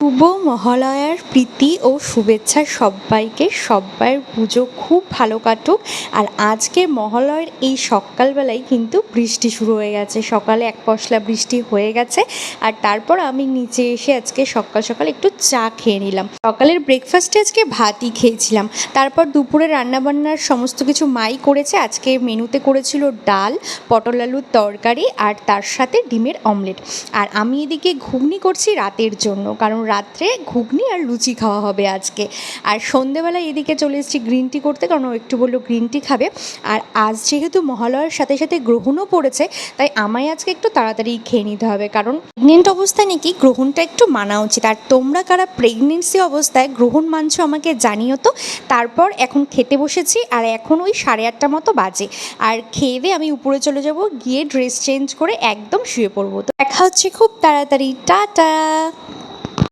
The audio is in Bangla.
শুভ মহালয়ার প্রীতি ও শুভেচ্ছা সব্বাইকে সব্বার পুজো খুব ভালো কাটুক। আর আজকে মহালয়ের এই সকালবেলায় কিন্তু বৃষ্টি শুরু হয়ে গেছে। সকালে এক পশলা বৃষ্টি হয়ে গেছে। আর তারপর আমি নিচে এসে আজকে সকাল সকাল একটু চা খেয়ে নিলাম। সকালের ব্রেকফাস্টে আজকে ভাতই খেয়েছিলাম। তারপর দুপুরে রান্নাবান্নার সমস্ত কিছু মাই করেছে। আজকে মেনুতে করেছিল ডাল, পটল আলুর তরকারি আর তার সাথে ডিমের অমলেট। আর আমি এদিকে ঘুগনি করছি রাতের জন্য। কারণ রাত্রে ঘুগনি আর লুচি খাওয়া হবে আজকে। আর সন্ধেবেলায় এদিকে চলে এসেছি গ্রিন টি করতে, কারণ ও একটু বলল গ্রিন টি খাবে। আর আজ যেহেতু মহালয়ার সাথে সাথে গ্রহণও পড়েছে, তাই আমায় আজকে একটু তাড়াতাড়ি খেয়ে নিতে হবে, কারণ প্রেগনেন্ট অবস্থায় নাকি গ্রহণটা একটু মানা উচিত। আর তোমরা কারা প্রেগনেন্সি অবস্থায় গ্রহণ মানছো আমাকে জানিও তো। তারপর এখন খেতে বসেছি, আর এখন ওই সাড়ে আটটা মতো বাজে। আর খেয়ে আমি উপরে চলে যাব, গিয়ে ড্রেস চেঞ্জ করে একদম শুয়ে পড়ব। তো দেখা হচ্ছে খুব তাড়াতাড়ি। টাটা!